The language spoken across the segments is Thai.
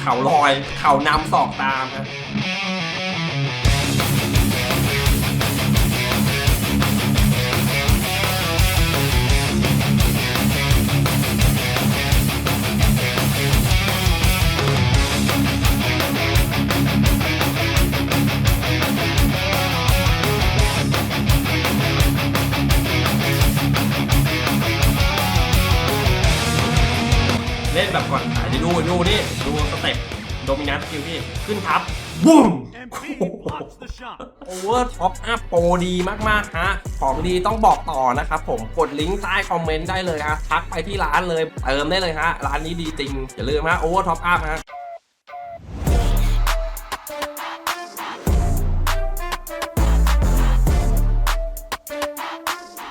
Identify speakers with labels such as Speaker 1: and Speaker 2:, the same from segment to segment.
Speaker 1: เข่าลอย เข่านำศอกตามฮะ เล่นแบบก่อนถ่ายดิดูดูนี่ดูสเต็ปโดมินัสคิวพี่ขึ้นทับบุ้ม
Speaker 2: And B blocks the shot.
Speaker 1: โอเวอร์ท็อปอัพโปรดีมากๆฮะของดีต้องบอกต่อนะครับผมกดลิงก์ใต้คอมเมนต์ได้เลยฮะทักไปที่ร้านเลยเติมได้เลยฮะร้านนี้ดีจริง อย่าลืมฮะโอเวอร์ท็อปอัพฮะ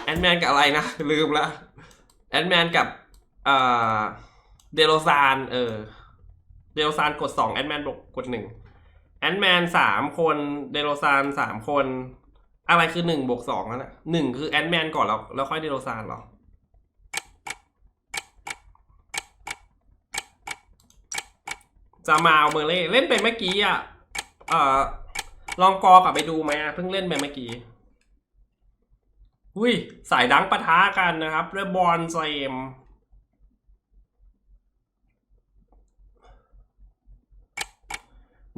Speaker 1: แอนแมนกับอะไรนะ ลืมละแอนแมนกับเอ่อ เดโลซานเออ เดโลซานกดสองแอนแมนบอกกดหนึ่งแอนแมนสามคนเดโลซานสามคน อะไรคือหนึ่งบวกสองนั่นน่ะหนึ่งคือแอนแมนก่อนแล้วแล้วค่อยเดโลซานหรอจะมาเอาเมอร์เล่เล่นไปเมื่อกี้อะเอ่อลองกอกลับไปดูไหมเพิ่งเล่นไปเมื่อกี้อุ้ยสายดังปะทะกันนะครับด้วยบอลเซม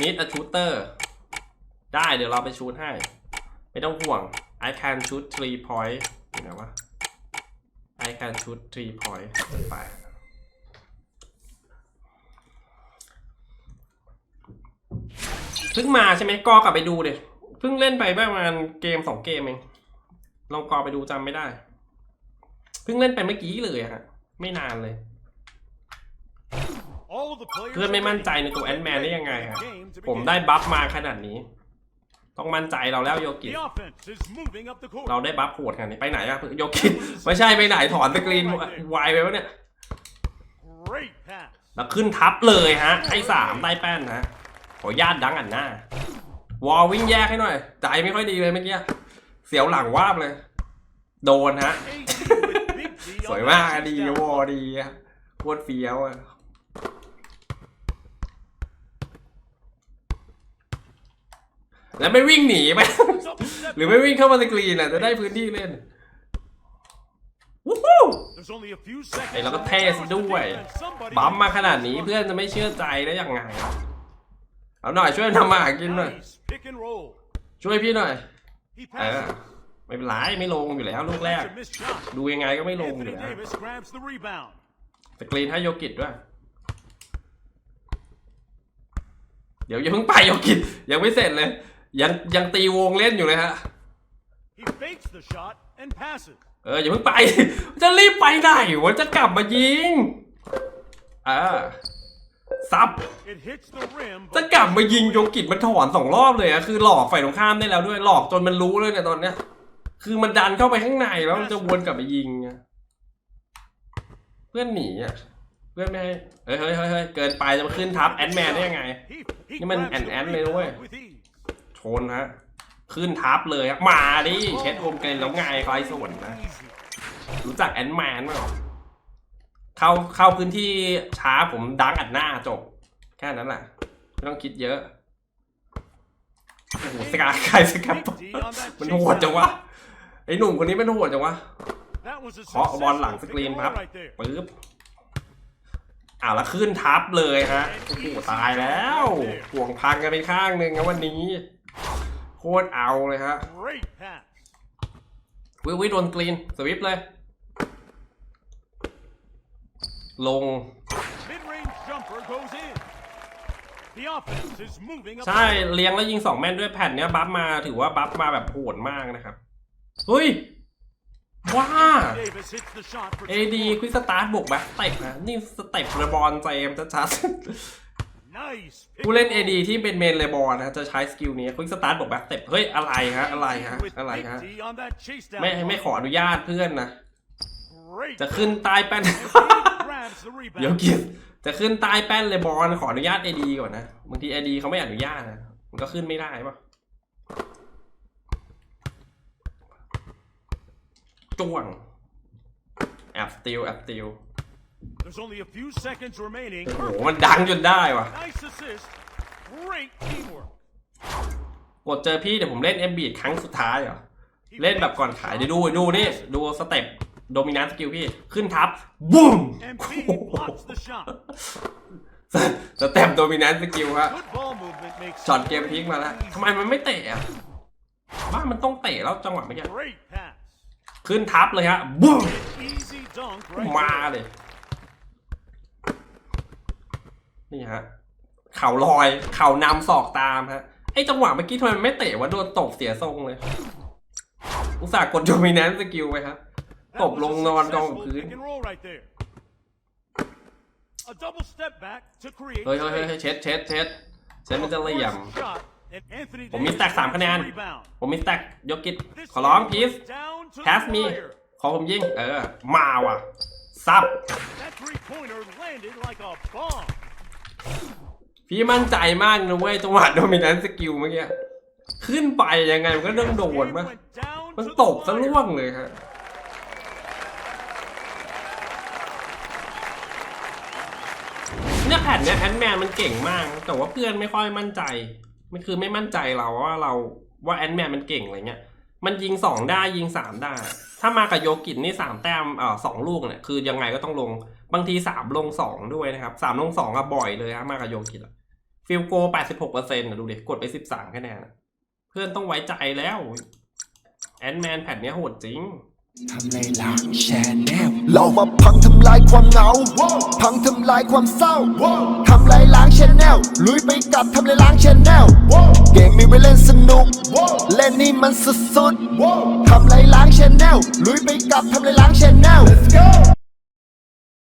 Speaker 1: นิดอะชูเตอร์ได้เดี๋ยวเราไปชูตให้ ไม่ต้องห่วง I can shoot three point อยู่ไหนวะ I can shoot three point ไปเพิ่งมาใช่ไหมกอกลับไปดูเดี๋ยเพิ่งเล่นไปประมาณเกมสองเกมเองลองกอไปดูจำไม่ได้ เพิ่งเล่นไปเมื่อกี้เลยฮะ ไม่นานเลย เพื่อนไม่มั่นใจในตัวแอนแมนได้ยังไงฮะ
Speaker 2: Game to
Speaker 1: ผม
Speaker 2: begin.
Speaker 1: ได้บัฟมาขนาดนี้ ต้องมั่นใจเราแล้วโยกิ
Speaker 2: The offense is moving up the court.
Speaker 1: เราได้บัฟโหดขนาดนี้ไปไหนอะโยกิไม่ใช่ไปไหนถอนสกรีนวายไปวะเนี่ย
Speaker 2: Great pass.
Speaker 1: แล้วขึ้นทับเลยฮะไอ้สามใต้แป้นนะขอญาตดังอันหน้าวอลวิ่งแยกให้หน่อยใจไม่ค่อยดีเลยเมื่อกี้เสียวหลังวาบเลย โดนฮะ
Speaker 2: AD with big D
Speaker 1: สวย
Speaker 2: on
Speaker 1: มาก
Speaker 2: that
Speaker 1: อะดี
Speaker 2: chase down.
Speaker 1: วอดีอะโคตรเฟี้ยวอะ แล้วไม่วิ่งหนีไหม หรือไม่วิ่งเข้ามาในกรีนอะจะได้พื้นที่เล่นวู้ฮู้ไอเราก็เท่ซะด้วยบัมมาขนาดนี้เพื่อนจะไม่เชื่อใจได้ยังไง เอาหน่อยช่วยทำมาหากินหน่อย ช่วยพี่หน่อยเออไม่เป็นไรไม่ลงอยู่แล้วลูกแรก ดูยังไงก็ไม่ลงอยู่แล้วสกรีนให้โยกิดด้วย เดี๋ยวอย่าเพิ่งไปโยกิดยังไม่เสร็จเลย ยังยังตีวงเล่นอยู่เลยฮะ
Speaker 2: He fakes the shot and passes.
Speaker 1: เอออย่าเพิ่งไป จะรีบไปไหนวะจะกลับมายิงเออซับ
Speaker 2: It hits the rim.
Speaker 1: จะ
Speaker 2: but
Speaker 1: กลับมายิงโยกิดมันถอนสองรอบเลยอะคือหลอกฝ่ายตรงข้ามได้แล้วด้วยหลอกจนมันรู้เลยเนี่ยตอนเนี้ย คือมันดันเข้าไปข้างในแล้วมันจะวนกลับไปยิงอะเพื่อนหนีอะเพื่อนไม่ให้เฮ้ยเฮ้ยเฮ้ยเฮ้ยเกินไปจะมาขึ้นทับแอนแมนได้ยังไง
Speaker 2: he, he
Speaker 1: นี่มัน
Speaker 2: grabs
Speaker 1: แอน
Speaker 2: the
Speaker 1: แอนเลยนะเว้ย
Speaker 2: rebound with ease.
Speaker 1: ชนฮะ ขึ้นทับเลยมาดิเช็ดโอมเกรนแล้วไงใครสวนนะ รู้จักแอนแมนไหมเข้าเข้าพื้นที่ช้าผมดังอัดหน้าจบ แค่นั้นแหละไม่ต้องคิดเยอะโอ้โหสกาใครสกัดมันโหดจังวะไอ้หนุ่มคนนี้มันโหดจังวะเคาะบอลหลังสกรีนครับปึ๊บอ้าวแล้วขึ้นทับเลยฮะโอ้โหตายแล้วห่วงพังกันไปข้างหนึ่งนะวันนี้ โคตรเอาเลยฮะ
Speaker 2: Great pass.
Speaker 1: วิวิโดนกรีน สวิปเลย ลง
Speaker 2: Mid-range jumper goes in. The offense is moving up.
Speaker 1: ใช่ เลี้ยงแล้วยิงสองแม่นด้วยแผ่นเนี้ยบัฟมาถือว่าบัฟมาแบบโหดมากนะครับ เฮ้ย ว้า
Speaker 2: Davis hits the shot for
Speaker 1: เอดีควิกสตาร์ทบวกแบ็คสเต็ปนะ นี่สเต็ปเรบอลเจมส์ชัด
Speaker 2: nice.
Speaker 1: ๆ ผู้เล่น AD ที่เป็นเมนเรบอลนะจะใช้สกิลนี้ควิกสตาร์ทบวกแบ็คสเต็ปเฮ้ย อะไรฮะ อะไรฮะ
Speaker 2: With
Speaker 1: อะไร
Speaker 2: Big
Speaker 1: ฮะ
Speaker 2: D on that chase down.
Speaker 1: ไม่ไม่ขออนุญาตเพื่อนนะ
Speaker 2: Great.
Speaker 1: จะขึ้นใต้แป้น
Speaker 2: He grabs the
Speaker 1: เดี๋ยว
Speaker 2: rebound.
Speaker 1: กินจะขึ้นใต้แป้นเลยบอลขออนุญาต AD ก่อนนะ บางที AD เขาไม่อนุญาตนะ มันก็ขึ้นไม่ได้ปะจ้วงแอบสติลแอบสติล
Speaker 2: There's only a few seconds remaining.
Speaker 1: โอ้โหมันดังจนได้ว่ะ
Speaker 2: Nice assist. Great teamwork.
Speaker 1: กดเจอพี่เดี๋ยวผมเล่นเอ็มบีครั้งสุดท้ายเหรอ เล่นแบบก่อนขายเดี๋ยวดูดูนี่ดูสเต็ปโดมินันสกิลพี่ ขึ้นทับบุ้ม
Speaker 2: And B blocks the shot.
Speaker 1: สเต็ปโดมินันสกิลฮะ
Speaker 2: Good ball movement makes
Speaker 1: ช็อตเกมพลิกมาแล้วทำไมมันไม่เตะอะบ้ามันต้องเตะแล้วจังหวะเมื่อกี้
Speaker 2: great pass.
Speaker 1: ขึ้นทับเลยฮะบุ้ม
Speaker 2: Easy dunk right
Speaker 1: มา
Speaker 2: there.
Speaker 1: เลย นี่ฮะ เข่าลอย เข่านำศอกตามฮะ ไอจังหวะเมื่อกี้ทำไมมันไม่เตะวะโดนตบเสียทรงเลย อุตส่าห์กดโดมินันสกิลไปครับ ตบลงนอนกองกับพื้น เฮ้ยเฮ้ยเฮ้ยเช็ดเช็ดเช็ดเช็ดมันจะเลี่ยม ผมมีสแต็กสามคะแนน ผมมีสแต็กยกกิจ
Speaker 2: This
Speaker 1: ขอร้องพีซแคสมี ขอผมยิง เออ มาว่ะ ซับ พี่มั่นใจมากนะเว้ยจังหวะโดมินันสกิลเมื่อกี้ขึ้นไปยังไงมันก็ต้องโดน
Speaker 2: Game
Speaker 1: ปะ
Speaker 2: went down
Speaker 1: มันตบซะล่วงเลยฮะเนี่ยแผ่นเนี่ยแอนแมนมันเก่งมาก แต่ว่าเพื่อนไม่ค่อยมั่นใจ มันคือไม่มั่นใจเราว่าเราว่าแอนแมนมันเก่งอะไรเงี้ย มันยิงสองได้ยิงสามได้ ถ้ามากับโยกินนี่สามแต้มเอ่อสองลูกเนี่ยคือยังไงก็ต้องลงบางทีสามลงสองด้วยนะครับสามลงสองก็บ่อยเลยฮะมากับโยกินฟิลโกแปดสิบหกเปอร์เซ็นต์ดูดิกดไปสิบสามคะแนนเพื่อนต้องไว้ใจแล้ว แอนแมนแผ่นเนี้ยโหดจริง
Speaker 3: ทำลายล้างแชนแนล
Speaker 4: เรามาพังทำลายความเหงา พังทำลายความเศร้า ทำลายล้างชแนลลุยไปกับทำลายล้างชแนลเกมมีไว้เล่นสนุก เล่นนี่มันสุดๆทำลายล้างชแนลลุยไปกับทำลายล้างชแนล